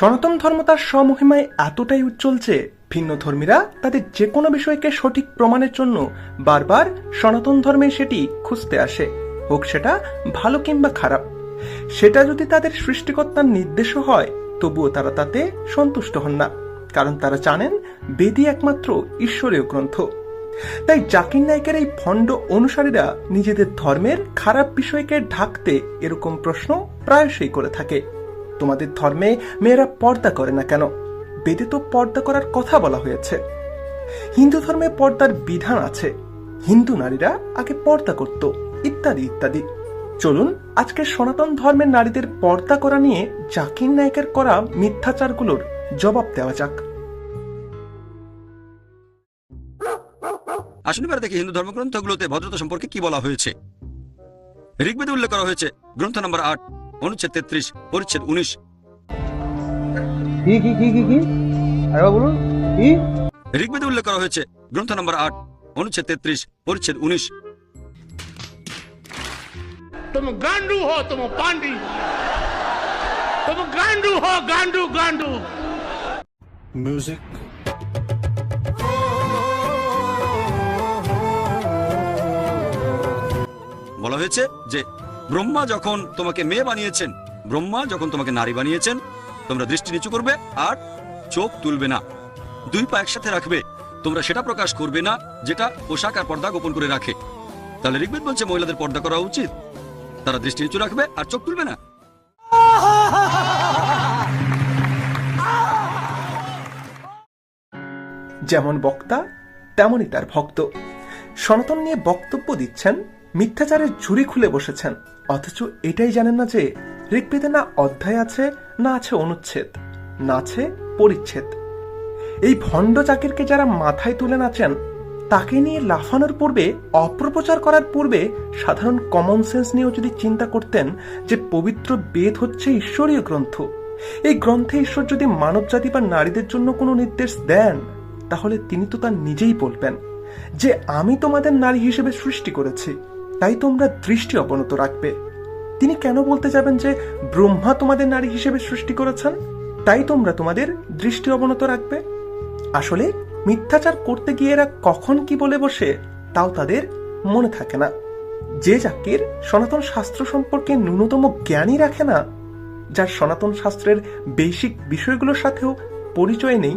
সনাতন ধর্ম তার স্বমহিমায় এতটাই উজ্জ্বল যে ভিন্ন ধর্মীরা তাদের যে কোনো বিষয়কে সঠিক প্রমাণের জন্য বারবার সনাতন ধর্মে সেটি খুঁজতে আসে। হোক সেটা ভালো কিংবা খারাপ। সেটা যদি তাদের সৃষ্টিকর্তার নির্দেশও হয়, তবুও তারা তাতে সন্তুষ্ট হন না। কারণ তারা জানেন, বেদই একমাত্র ঈশ্বরীয় গ্রন্থ। তাই জাকির নায়কের এই ভণ্ড অনুসারীরা নিজেদের ধর্মের খারাপ বিষয়কে ঢাকতে এরকম প্রশ্ন প্রায়শই করে থাকে। তোমাদের ধর্মে মেয়েরা পর্দা করে না কেন? বেদে তো পর্দা করার কথা বলা হয়েছে। হিন্দু ধর্মে পর্দার বিধান আছে। হিন্দু নারীরা আগে পর্দা করত, ইত্যাদি ইত্যাদি। চলুন আজকে সনাতন ধর্মের নারীদের পর্দা করা নিয়ে জাকির নায়কের করা মিথ্যাচারগুলোর জবাব দেওয়া যাক। আসুন দেখি হিন্দু ধর্মগ্রন্থগুলোতে ভদ্রতা সম্পর্কে কি বলা হয়েছে। ঋগ্বেদে উল্লেখ করা হয়েছে, গ্রন্থ নম্বর আট। অনুচ্ছেদ তেত্রিশ পরিচ্ছেদ উনিশ কি কি কি কি কি আরেকবার বলুন কি ঋগ্বেদে উল্লেখ করা হয়েছে গ্রন্থ নম্বর আট অনুচ্ছেদ তেত্রিশ পরিচ্ছেদ উনিশ तुम गांडू हो तुम पांडी तुम गांडू हो गांडू गांडू music বলা হয়েছে যে ব্রহ্মা যখন তোমাকে মেয়ে বানিয়েছেন, ব্রহ্মা যখন তোমাকে নারী বানিয়েছেন, তোমরা দৃষ্টি নিচু করবে আর চোখ তুলবে না। দুই পা একসাথে রাখবে, তোমরা সেটা প্রকাশ করবে না যেটা পোশাক আর পর্দা গোপন করে রাখে। তাহলে ঋগ্বেদ বলছে, মহিলাদের পর্দা করা উচিত। তারা দৃষ্টি নিচু রাখবে আর চোখ তুলবে না। যেমন বক্তা, তেমনই তার ভক্ত। সনাতন নিয়ে বক্তব্য দিচ্ছেন মিথ্যাচারের ঝুড়ি খুলে বসেছেন। অথচ এটাই জানেন না যে ঋগ্বেদে না অধ্যায় আছে, না আছে অনুচ্ছেদ, না আছে পরিচ্ছেদ। এই ভণ্ড চাকিরকে যারা মাথায় তুলে নাচেন, তাকে নিয়ে লাফানোর পূর্বে অপপ্রচার করার পূর্বে সাধারণ কমন সেন্স নিয়েও যদি চিন্তা করতেন যে পবিত্র বেদ হচ্ছে ঈশ্বরীয় গ্রন্থ, এই গ্রন্থে ঈশ্বর যদি মানবজাতি বা নারীদের জন্য কোনো নির্দেশ দেন, তাহলে তিনি তো তার নিজেই বলবেন যে, আমি তোমাদের নারী হিসেবে সৃষ্টি করেছি। তাই তোমরা দৃষ্টি অবনত রাখবে। তিনি কেন বলতে যাবেন যে ব্রহ্মা তোমাদের নারী হিসেবে সৃষ্টি করেছেন? তাই তোমরা তোমাদের দৃষ্টি অবনত রাখবে। আসলে মিথ্যাচার করতে গিয়ে এরা কখন কি বলে বসে, তাও তাদের মনে থাকে না। যে জাকির সনাতন শাস্ত্র সম্পর্কে ন্যূনতম জ্ঞানই রাখে না, যার সনাতন শাস্ত্রের বেসিক বিষয়গুলোর সাথেও পরিচয় নেই,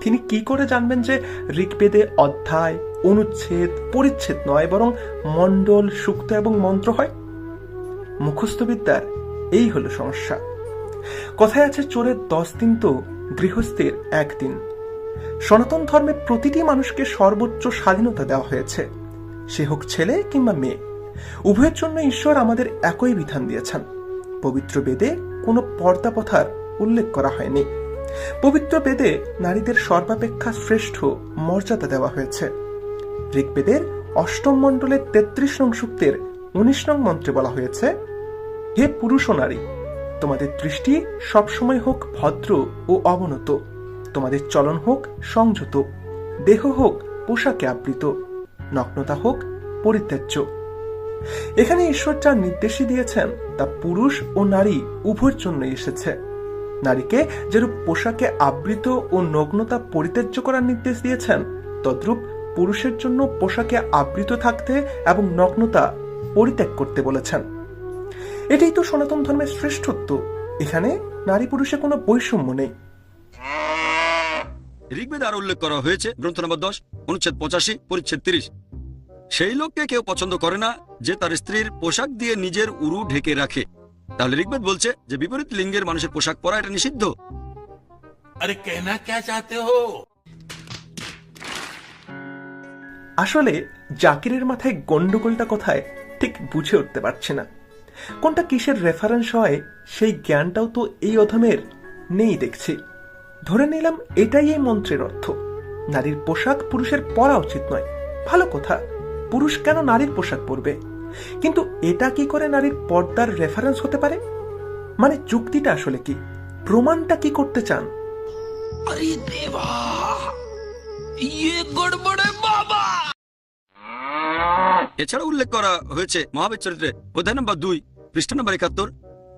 তিনি কি করে জানবেন যে ঋগ্বেদে অধ্যায় অনুচ্ছেদ, পরিচ্ছেদ নয়, বরং মণ্ডল, সুক্ত এবং মন্ত্র হয়। মুখস্থবিদ্যার এই হলো সমস্যা। কথায় আছে, চোরের দশ দিন তো গৃহস্থের একদিন। সনাতন ধর্মে প্রতিটি মানুষকে সর্বোচ্চ স্বাধীনতা দেওয়া হয়েছে। সে হোক ছেলে কিংবা মেয়ে, উভয়ের জন্য ঈশ্বর আমাদের একই বিধান দিয়েছেন। পবিত্র বেদে কোনো পর্দা প্রথার উল্লেখ করা হয়নি। পবিত্র বেদে নারীদের সর্বাপেক্ষা শ্রেষ্ঠ মর্যাদা দেওয়া হয়েছে। ঋগ্বেদের অষ্টম মণ্ডলের তেত্রিশ নং সূক্তের উনিশ নং মন্ত্রে বলা হয়েছে, হে পুরুষ ও নারী, তোমাদের দৃষ্টি সবসময় হোক ভদ্র ও অবনত। তোমাদের চলন হোক সংযত। দেহ হোক পোশাকে আবৃত। নগ্নতা হোক পরিত্যাজ্য। এখানে ঈশ্বর যা নির্দেশই দিয়েছেন, তা পুরুষ ও নারী উভয়ের জন্য এসেছে। নারীকে যেরূপ পোশাকে আবৃত ও নগ্নতা পরিত্যাজ্য করার নির্দেশ দিয়েছেন, তদ্রূপ পুরুষের জন্য পোশাকে আবৃত থাকতে এবং নগ্নতা পরিত্যাগ করতে বলেছেন। এটাই তো সনাতন ধর্মের শ্রেষ্ঠত্ব। এখানে নারী পুরুষে কোনো বৈষম্য নেই। ঋগ্বেদ আর উল্লেখ করা হয়েছে গ্রন্থ নম্বর দশ অনুচ্ছেদ পঁচাশি পরিচ্ছেদ তিরিশ। সেই লোককে কেউ পছন্দ করে না যে তার স্ত্রীর পোশাক দিয়ে নিজের উরু ঢেকে রাখে। তাহলে ঋগ্বেদ বলছে যে বিপরীত লিঙ্গের মানুষের পোশাক পরা এটা নিষিদ্ধ। আরে কেনা কে চাতে হো? আসলে জাকিরের মাথায় গন্ডগোলটা কোথায় ঠিক বুঝে উঠতে পারছে না। কোনটা কিসের রেফারেন্স হয় সেই জ্ঞানটাও তো এই অধমের নেই দেখছি। ধরে নিলাম এটাই এই মন্ত্রের অর্থ। নারীর পোশাক পুরুষের পরা উচিত নয়। ভালো কথা, পুরুষ কেন নারীর পোশাক পরবে? কিন্তু এটা কি করে নারীর পর্দার রেফারেন্স হতে পারে? মানে যুক্তিটা আসলে কি? প্রমাণটা কি করতে চান? এছাড়া উল্লেখ করা হয়েছে মহাবীর চরিত্রে অধ্যায় নম্বর দুই পৃষ্ঠ নম্বর একাত্তর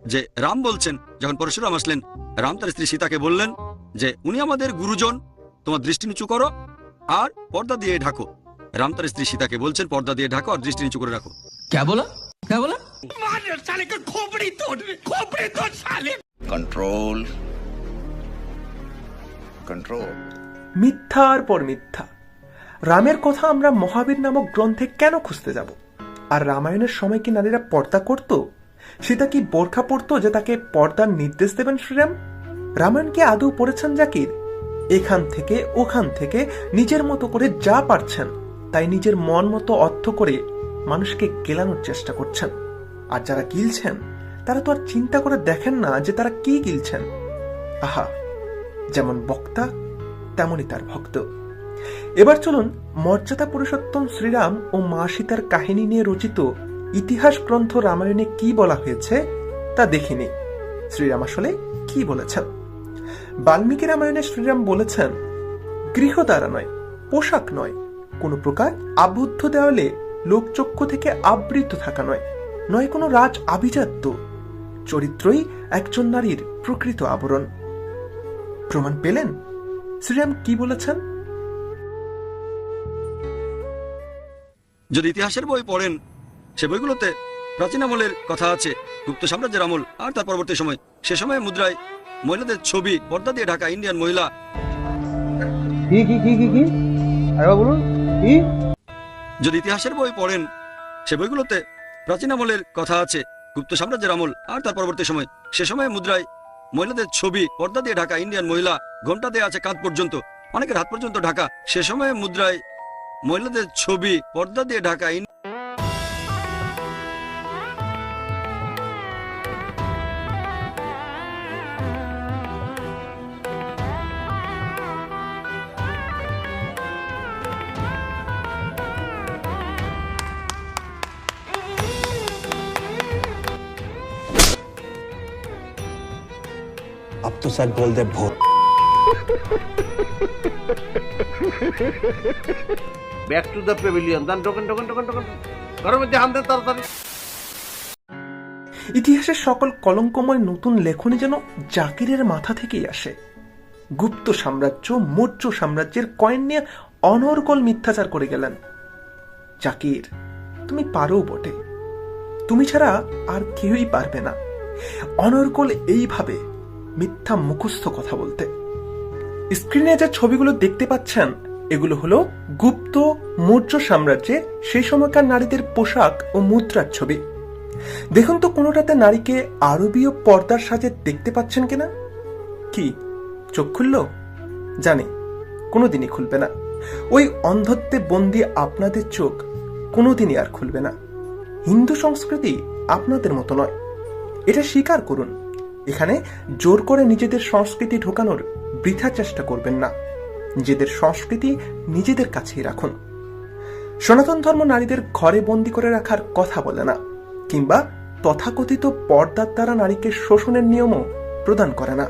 যে রাম বলছেন যখন পরশুরাম আসলেন রাম তার স্ত্রী সীতাকে বললেন যে উনি আমাদের গুরুজন তোমার দৃষ্টি নিচু করো আর পর্দা দিয়ে ঢাকো। রাম তার স্ত্রী সীতাকে বলছেন পর্দা দিয়ে ঢাকো আর দৃষ্টি নিচু করে রাখো। কে বলো? কে বলো? কন্ট্রোল কন্ট্রোল মিথ্যা আর পর মিথ্যা। রামের কথা আমরা মহাবীর নামক গ্রন্থে কেন খুঁজতে যাব? আর রামায়ণের সময় কি নারীরা পর্দা করত? সেটা কি বোরখা পরতো যে তাকে পর্দার নির্দেশ দেবেন শ্রীরাম? রামায়ণ কি আদৌ পড়েছেন জাকির? এখান থেকে, ওখান থেকে নিজের মতো করে যা পারছেন, তাই নিজের মন মতো অর্থ করে মানুষকে গেলানোর চেষ্টা করছেন। আর যারা গিলছেন, তারা তো আর চিন্তা করে দেখেন না যে তারা কি গিলছেন। আহা, যেমন বক্তা, তেমনই তার ভক্ত। এবার চলুন মর্যাদা পুরুষোত্তম শ্রীরাম ও মা সীতার কাহিনী নিয়ে রচিত ইতিহাস গ্রন্থ রামায়ণে কি বলা হয়েছে তা দেখিনি শ্রীরাম আসলে কি বলেছেন? বাল্মীকি রামায়ণে শ্রীরাম বলেছেন গৃহ দ্বারা নয়, পোশাক নয়, কোনো প্রকার আবদ্ধ দেওয়ালে লোকচক্ষু থেকে আবৃত থাকা নয় নয় কোনো রাজ আভিজাত্য, চরিত্রই একজন নারীর প্রকৃত আবরণ। প্রমাণ পেলেন? শ্রীরাম কি বলেছেন? যদি ইতিহাসের বই পড়েন সে বইগুলোতে প্রাচীন আমলের কথা আছে গুপ্ত সাম্রাজ্যের আমল আর তার পরবর্তী সময় সে সময় মুদ্রায় মহিলাদের ছবি পর্দা দিয়ে ঢাকা ইন্ডিয়ান মহিলা। যদি ইতিহাসের বই পড়েন সে বইগুলোতে প্রাচীন আমলের কথা আছে গুপ্ত সাম্রাজ্যের আমল আর তার পরবর্তী সময় সে সময় মুদ্রায় মহিলাদের ছবি পর্দা দিয়ে ঢাকা ইন্ডিয়ান মহিলা ঘণ্টা দেয়া আছে কাঁধ পর্যন্ত অনেকের হাত পর্যন্ত ঢাকা সে সময় মুদ্রায় মহিলাদের ছবি পর্দা দিয়ে ঢাকা ইন- अब तो सच बोल दे भूत ব্যাক টু দ্য পেভিলিয়ন যান টোকেন টোকেন টোকেন টোকেন ঘরের মধ্যে হান দেন তাড়াতাড়ি। ইতিহাসের সকল কলঙ্কময় নতুন লেখনী যেন জাকিরের মাথা থেকেই আসে। গুপ্ত সাম্রাজ্য, মৌর্য সাম্রাজ্যের কয়েন নিয়ে অনর্গল মিথ্যাচার করে গেলেন। জাকির, তুমি পারো বটে। তুমি ছাড়া আর কেউই পারবে না। অনর্গল এইভাবে মিথ্যা মুখস্থ কথা বলতে। স্ক্রিনে যে ছবিগুলো দেখতে পাচ্ছেন এগুলো হলো গুপ্ত মৌর্য সাম্রাজ্যে সেই সময়কার নারীদের পোশাক ও মুদ্রার ছবি। দেখুন তো কোনোটাতে নারীকে আরবীয় পর্দার সাজে দেখতে পাচ্ছেন কিনা? কি, চোখ খুলল? জানি, কোনোদিনই খুলবে না। ওই অন্ধত্বে বন্দি আপনাদের চোখ কোনোদিনই আর খুলবে না। হিন্দু সংস্কৃতি আপনাদের মতো নয়। এটা স্বীকার করুন, এখানে জোর করে নিজেদের সংস্কৃতি ঢোকানোর বৃথা চেষ্টা করবেন না। নিজেদের সংস্কৃতি নিজেদের কাছেই রাখুন। সনাতন ধর্ম নারীদের ঘরে বন্দি করে রাখার কথা বলে না, কিংবা তথাকথিত পর্দার দ্বারা নারীকে শোষণের নিয়মও প্রদান করে না।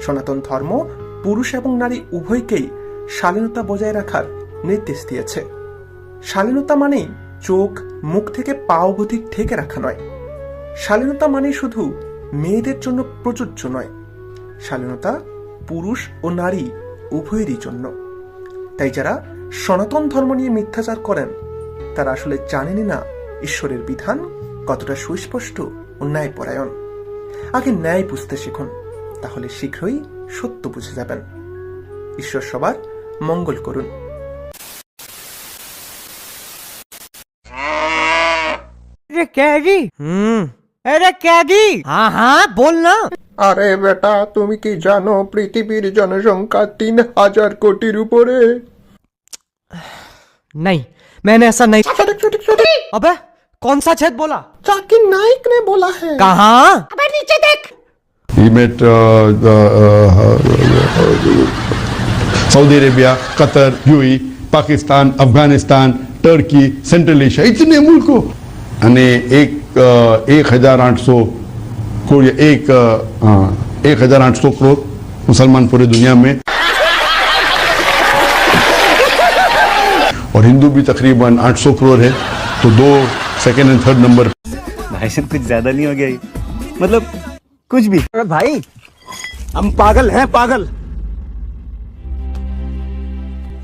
সনাতন ধর্ম পুরুষ এবং নারী উভয়কেই শালীনতা বজায় রাখার নির্দেশ দিয়েছে। শালীনতা মানেই চোখ, মুখ থেকে পা অবধি ঢেকে রাখা নয়। শালীনতা মানে শুধু মেয়েদের জন্য প্রযোজ্য নয়। শালীনতা পুরুষ ও নারী উভয়েরই জন্য তাই যারা সনাতন ধর্ম নিয়ে মিথ্যাচার করেন তারা আসলে জানেনই না ঈশ্বরের বিধান কতটা সুস্পষ্ট ও ন্যায়পরায়ণ আগে ন্যায় বুঝতে শিখুন তাহলে শীঘ্রই সত্য বুঝে যাবেন ঈশ্বর সবার মঙ্গল করুন अरे कैदी हम्म अरे कैदी हाँ हाँ बोलना আরে বেটা তুমি কি জানো পৃথিবীর জনসংখ্যা তিন হাজার কোটির উপরে नहीं मैंने ऐसा नहीं अबे कौन सा छेद बोला জাকির নাইক ने बोला है कहाँ He met uh, the, uh, Saudi Arabia, Qatar, UAE, Pakistan Afghanistan Turkey Central Asia ઇતને મુલ્કો અને એક અ, એક હજાર આઠસો को एक एक हज़ार आठ सौ करोड़ मुसलमान पूरे दुनिया में। और हिंदू भी तकरीबन 800 करोड़ है तो दो सेकेंड एंड थर्ड नंबर भाई सब कुछ ज़्यादा नहीं हो गया मतलब कुछ भी। भाई हम पागल हैं पागल।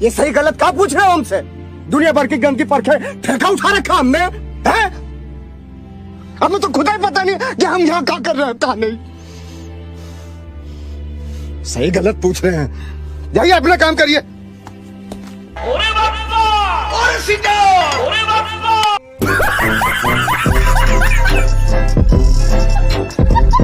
ये सही गलत का पूछ रहे हो हमसे? दुनिया भर की गंदगी परखे ठेका उठा रखा हमने हमें तो खुदा ही पता नहीं कि हम यहाँ क्या कर रहे हैं? कहा नहीं? सही गलत पूछ रहे हैं। जाइए अपना काम करिए।